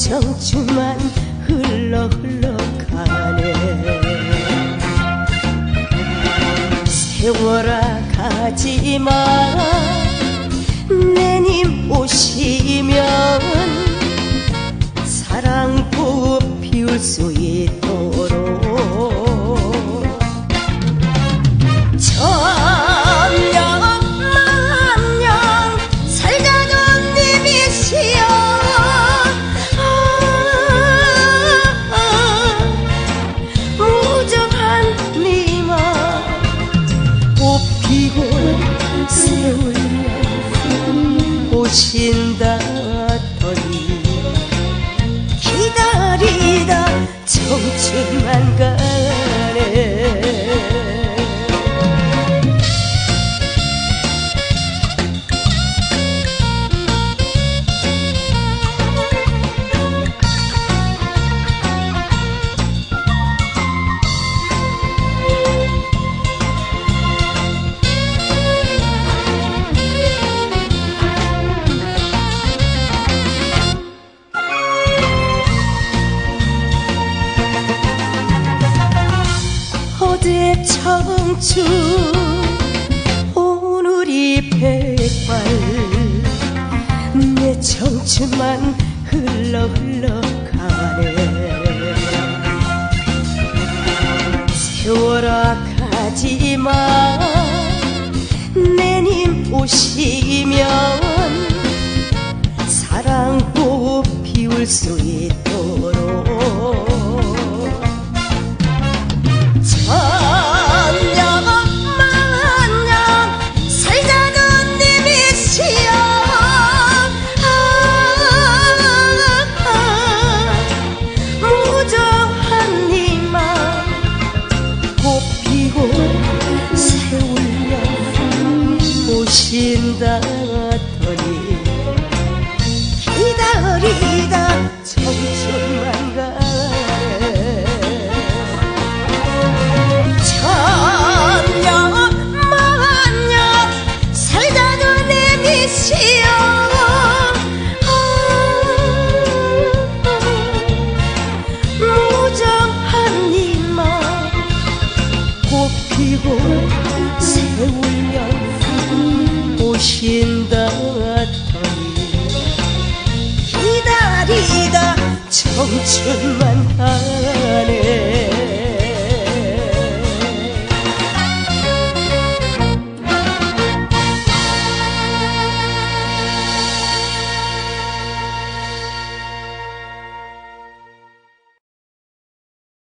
청춘만 흘러 흘러가네. 세월아 가지마. 내님 오시면 사랑 꽃 피울 수 오신 청춘 오늘이 백발 내 청춘만 흘러 흘러 가네. 세월아 가지마. 내님 오시면 사랑 꽃 피울 수 있도록 오신다 더니 기다리다 청춘만 가네. 천년 만년 살자던 내미시여 무정한 님아 꽃피고 세월년 오신다 더니? 기다리다 청춘만 가